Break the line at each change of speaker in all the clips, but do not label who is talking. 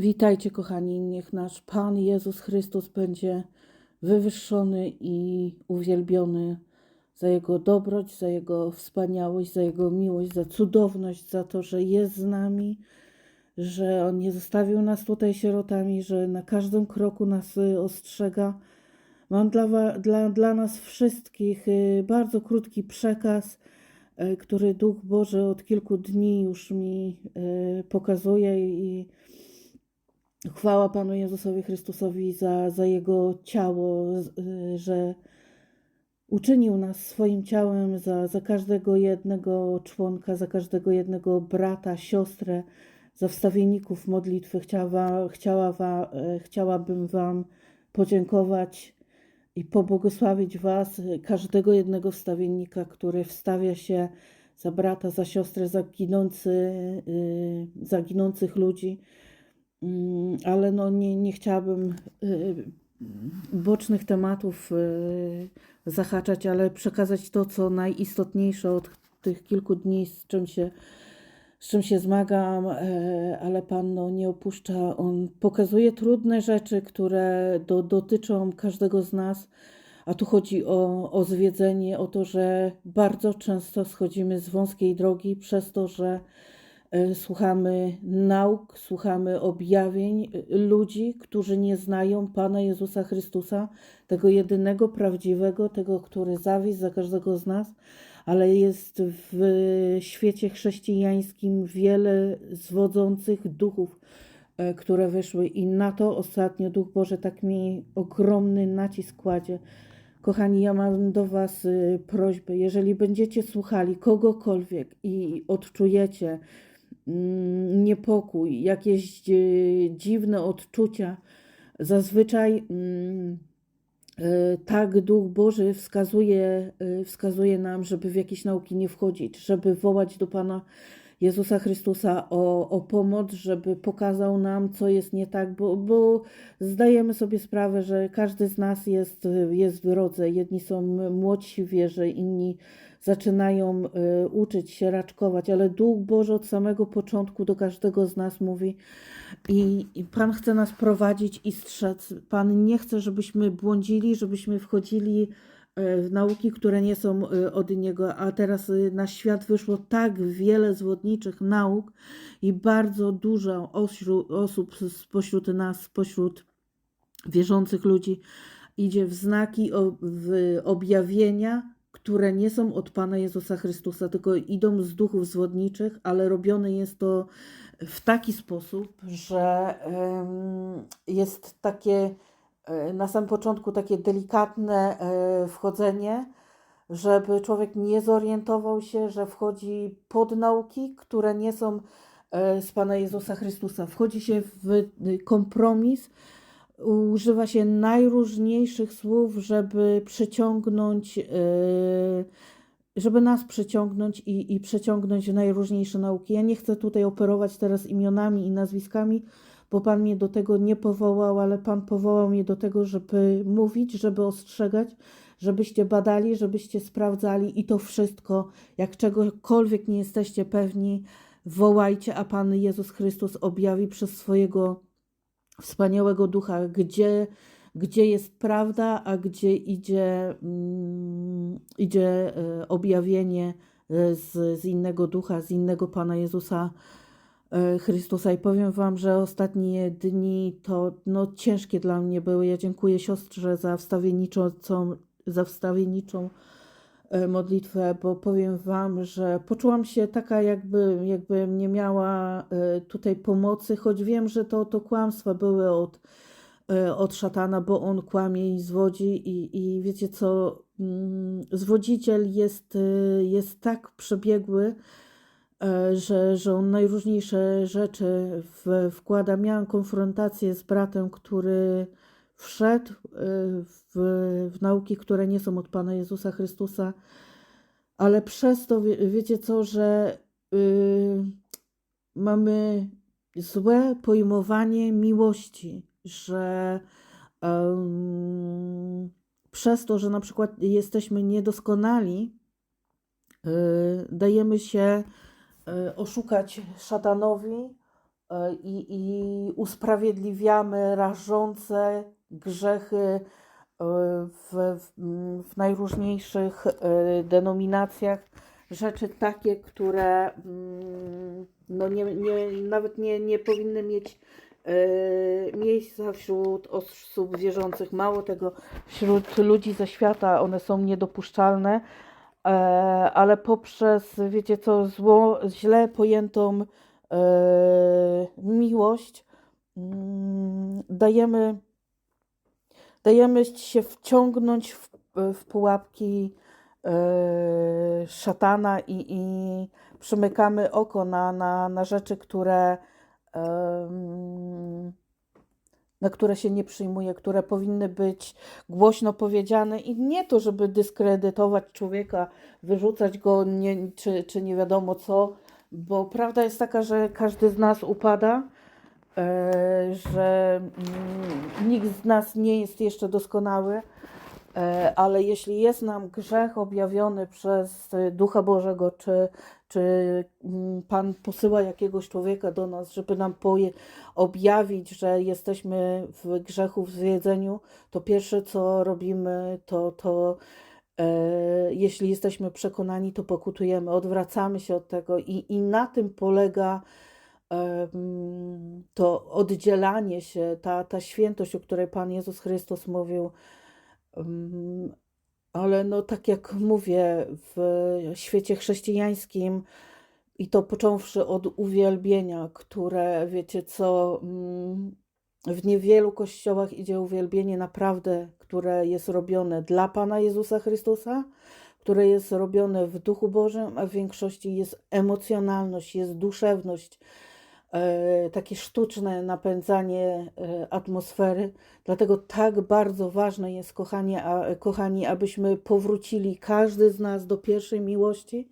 Witajcie, kochani. Niech nasz Pan Jezus Chrystus będzie wywyższony i uwielbiony za Jego dobroć, za Jego wspaniałość, za Jego miłość, za cudowność, za to, że jest z nami, że On nie zostawił nas tutaj sierotami, że na każdym kroku nas y, ostrzega. Mam dla, dla, dla nas wszystkich y, bardzo krótki przekaz, y, który Duch Boży od kilku dni już mi pokazuje i Chwała Panu Jezusowi Chrystusowi za, za Jego ciało, y, że uczynił nas swoim ciałem za, za każdego jednego członka, za każdego jednego brata, siostrę, za wstawienników modlitwy. Chciała, chciała wa, e, chciałabym Wam podziękować i pobłogosławić Was, e, każdego jednego wstawiennika, który wstawia się za brata, za siostrę, za, ginący, y, za ginących ludzi. Mm, ale no nie, nie chciałabym y, bocznych tematów y, zahaczać, ale przekazać to, co najistotniejsze od tych kilku dni, z czym się, z czym się zmagam, e, ale Pan no, nie opuszcza. On pokazuje trudne rzeczy, które do, dotyczą każdego z nas. A tu chodzi o, o zwiedzenie, o to, że bardzo często schodzimy z wąskiej drogi przez to, że słuchamy nauk, słuchamy objawień e, ludzi, którzy nie znają Pana Jezusa Chrystusa, tego jedynego prawdziwego, tego, który zawisł za każdego z nas, ale jest w świecie chrześcijańskim wiele zwodzących duchów, e, które wyszły i na to ostatnio Duch Boże tak mi ogromny nacisk kładzie. Kochani, ja mam do Was prośbę, jeżeli będziecie słuchali kogokolwiek i odczujecie niepokój, jakieś y, dziwne odczucia, zazwyczaj mm, y, tak Duch Boży wskazuje, y, wskazuje nam, żeby w jakieś nauki nie wchodzić, żeby wołać do Pana Jezusa Chrystusa o, o pomoc, żeby pokazał nam, co jest nie tak, bo, bo zdajemy sobie sprawę, że każdy z nas jest, jest w drodze. Jedni są młodsi w wierze, inni zaczynają y, uczyć się, raczkować, ale Duch Boży od samego początku do każdego z nas mówi i, i Pan chce nas prowadzić i strzec. Pan nie chce, żebyśmy błądzili, żebyśmy wchodzili e, w nauki, które nie są e, od Niego, a teraz na świat wyszło tak wiele zwodniczych nauk i bardzo dużo osób spośród nas, spośród wierzących ludzi idzie w znaki, w objawienia, które nie są od Pana Jezusa Chrystusa, tylko idą z duchów zwodniczych, ale robione jest to w taki sposób, że jest takie e, na samym początku takie delikatne e, wchodzenie, żeby człowiek nie zorientował się, że wchodzi pod nauki, które nie są e, z Pana Jezusa Chrystusa. Wchodzi się w kompromis, używa się najróżniejszych słów, żeby przyciągnąć, e, żeby nas przyciągnąć i, i przeciągnąć najróżniejsze nauki. Ja nie chcę tutaj operować teraz imionami i nazwiskami, bo Pan mnie do tego nie powołał, ale Pan powołał mnie do tego, żeby mówić, żeby ostrzegać, żebyście badali, żebyście sprawdzali i to wszystko, jak czegokolwiek nie jesteście pewni, wołajcie, a Pan Jezus Chrystus objawi przez swojego wspaniałego ducha, gdzie, gdzie jest prawda, a gdzie idzie, mm, idzie e, objawienie e, z, z innego ducha, z innego Pana Jezusa e, Chrystusa. I powiem Wam, że ostatnie dni to no, ciężkie dla mnie były. Ja dziękuję siostrze za wstawienniczą, za wstawienniczą modlitwę, bo powiem Wam, że poczułam się taka, jakby, jakbym nie miała e, tutaj pomocy, choć wiem, że to, to kłamstwa były od, e, od szatana, bo on kłamie i zwodzi i, i wiecie co, mm, zwodziciel jest, e, jest tak przebiegły, e, że, że on najróżniejsze rzeczy wkłada. Miałam konfrontację z bratem, który wszedł e, w, w nauki, które nie są od Pana Jezusa Chrystusa, ale przez to, wie, wiecie co, że y, mamy złe pojmowanie miłości, że przez to, że na przykład jesteśmy niedoskonali, y, dajemy się y, oszukać szatanowi i, i usprawiedliwiamy rażące grzechy e, w, w, najróżniejszych e, denominacjach. Rzeczy takie, które mm, no nie, nie, nawet nie, nie powinny mieć e, miejsca wśród osób wierzących. Mało tego, wśród ludzi ze świata one są niedopuszczalne, ale poprzez, wiecie co, zło, źle pojętą miłość mm, dajemy, dajemy się wciągnąć w, w pułapki e, szatana i, i przymykamy oko na, na, na rzeczy, które na które się nie przyjmuje, które powinny być głośno powiedziane. I nie to, żeby dyskredytować człowieka, wyrzucać go, nie, czy, czy nie wiadomo co, bo prawda jest taka, że każdy z nas upada, że mm, nikt z nas nie jest jeszcze doskonały, e, ale jeśli jest nam grzech objawiony przez e, Ducha Bożego, czy, czy mm, Pan posyła jakiegoś człowieka do nas, żeby nam poje, objawić, że jesteśmy w grzechu, w zwiedzeniu, to pierwsze co robimy, to, to e, jeśli jesteśmy przekonani, to pokutujemy, odwracamy się od tego i, i na tym polega to oddzielanie się, ta, ta świętość, o której Pan Jezus Chrystus mówił. Ale no tak jak mówię, w świecie chrześcijańskim i to począwszy od uwielbienia, które wiecie co, w niewielu kościołach idzie uwielbienie naprawdę, które jest robione dla Pana Jezusa Chrystusa, które jest robione w Duchu Bożym, a w większości jest emocjonalność, jest duszewność, takie sztuczne napędzanie e, atmosfery. Dlatego tak bardzo ważne jest, kochanie, a, kochani, abyśmy powrócili, każdy z nas, do pierwszej miłości.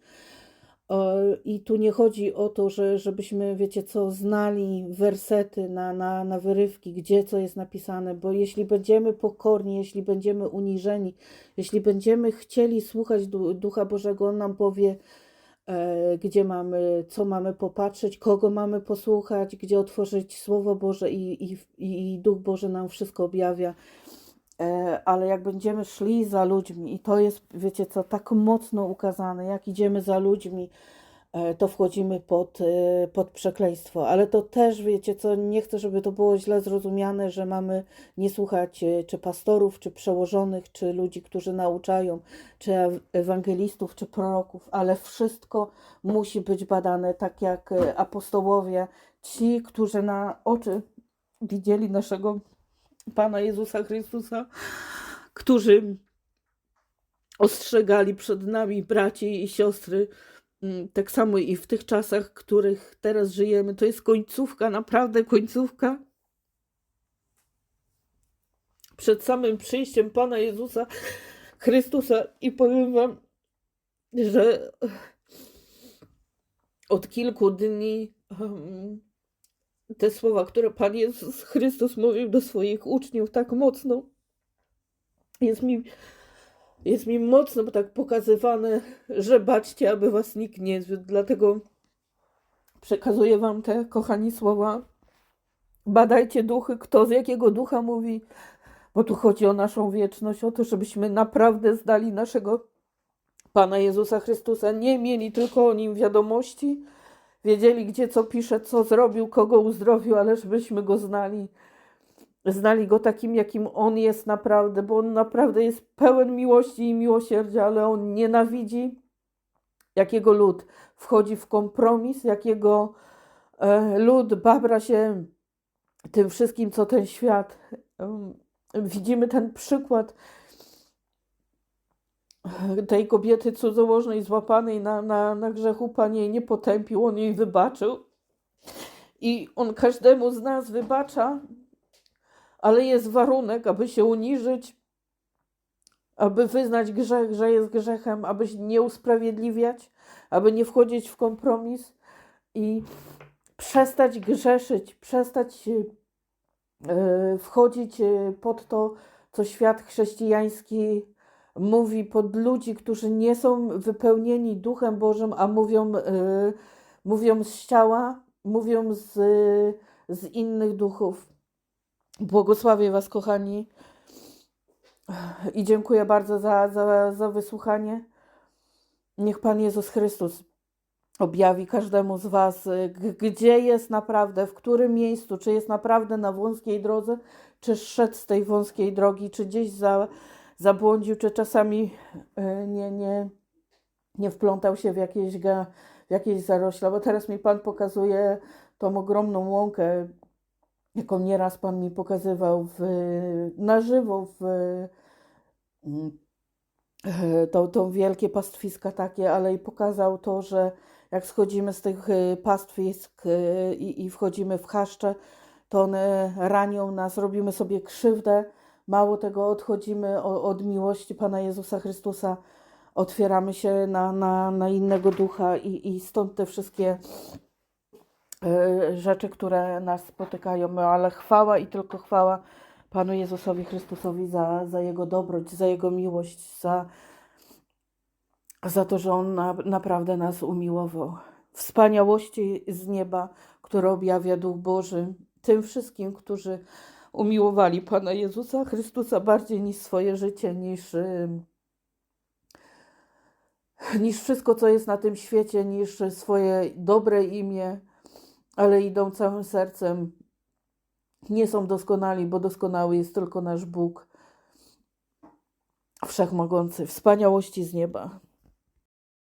E, I tu nie chodzi o to, że, żebyśmy, wiecie co, znali wersety na, na, na wyrywki, gdzie co jest napisane, bo jeśli będziemy pokorni, jeśli będziemy uniżeni, jeśli będziemy chcieli słuchać Du- Ducha Bożego, On nam powie, e, gdzie mamy, co mamy popatrzeć, kogo mamy posłuchać, gdzie otworzyć Słowo Boże i, i, i Duch Boży nam wszystko objawia. E, ale jak będziemy szli za ludźmi, i to jest, wiecie co, tak mocno ukazane, jak idziemy za ludźmi, e, to wchodzimy pod, e, pod przekleństwo. Ale to też, wiecie co, nie chcę, żeby to było źle zrozumiane, że mamy nie słuchać e, czy pastorów, czy przełożonych, czy ludzi, którzy nauczają, czy ew- ewangelistów, czy proroków, ale wszystko musi być badane, tak jak e, apostołowie, ci, którzy na oczy widzieli naszego Pana Jezusa Chrystusa, którzy ostrzegali przed nami braci i siostry, tak samo i w tych czasach, w których teraz żyjemy. To jest końcówka, naprawdę końcówka. Przed samym przyjściem Pana Jezusa Chrystusa i powiem Wam, że od kilku dni em, te słowa, które Pan Jezus Chrystus mówił do swoich uczniów tak mocno, jest mi, jest mi mocno tak pokazywane, że baczcie, aby was nikt nie zwiódł. Dlatego przekazuję wam te, kochani, słowa. Badajcie duchy, kto z jakiego ducha mówi, bo tu chodzi o naszą wieczność, o to, żebyśmy naprawdę znali naszego Pana Jezusa Chrystusa, nie mieli tylko o Nim wiadomości, wiedzieli gdzie co pisze, co zrobił, kogo uzdrowił, ale żebyśmy Go znali. Znali Go takim, jakim On jest naprawdę, bo On naprawdę jest pełen miłości i miłosierdzia, ale On nienawidzi, jak Jego lud wchodzi w kompromis, jak Jego e, lud babra się tym wszystkim, co ten świat. Widzimy ten przykład tej kobiety cudzołożnej złapanej na, na, na grzechu. Pan jej nie potępił, on jej wybaczył. I on każdemu z nas wybacza, ale jest warunek, aby się uniżyć, aby wyznać grzech, że jest grzechem, aby się nie usprawiedliwiać, aby nie wchodzić w kompromis i przestać grzeszyć, przestać e, wchodzić e, pod to, co świat chrześcijański mówi, pod ludzi, którzy nie są wypełnieni Duchem Bożym, a mówią, e, mówią z ciała, mówią z, z innych duchów. Błogosławię Was, kochani. I dziękuję bardzo za, za, za wysłuchanie. Niech Pan Jezus Chrystus objawi każdemu z Was, gdzie jest naprawdę, w którym miejscu, czy jest naprawdę na wąskiej drodze, czy szedł z tej wąskiej drogi, czy gdzieś za, zabłądził, czy czasami y, nie, nie, nie wplątał się w jakieś, w jakieś zarośla. Bo teraz mi Pan pokazuje tą ogromną łąkę, jaką nieraz Pan mi pokazywał w, na żywo w mm, e, to, to wielkie pastwiska takie, ale i pokazał to, że jak schodzimy z tych e, pastwisk e, i, i wchodzimy w chaszcze, to one ranią nas, robimy sobie krzywdę. Mało tego, odchodzimy od miłości Pana Jezusa Chrystusa, otwieramy się na, na, na innego ducha i, i stąd te wszystkie rzeczy, które nas spotykają, ale chwała i tylko chwała Panu Jezusowi Chrystusowi za, za Jego dobroć, za Jego miłość, za, za to, że On na, naprawdę nas umiłował. Wspaniałości z nieba, które objawia Duch Boży tym wszystkim, którzy umiłowali Pana Jezusa Chrystusa bardziej niż swoje życie, niż, niż wszystko, co jest na tym świecie, niż swoje dobre imię, ale idą całym sercem. Nie są doskonali, bo doskonały jest tylko nasz Bóg, wszechmogący, wspaniałości z nieba.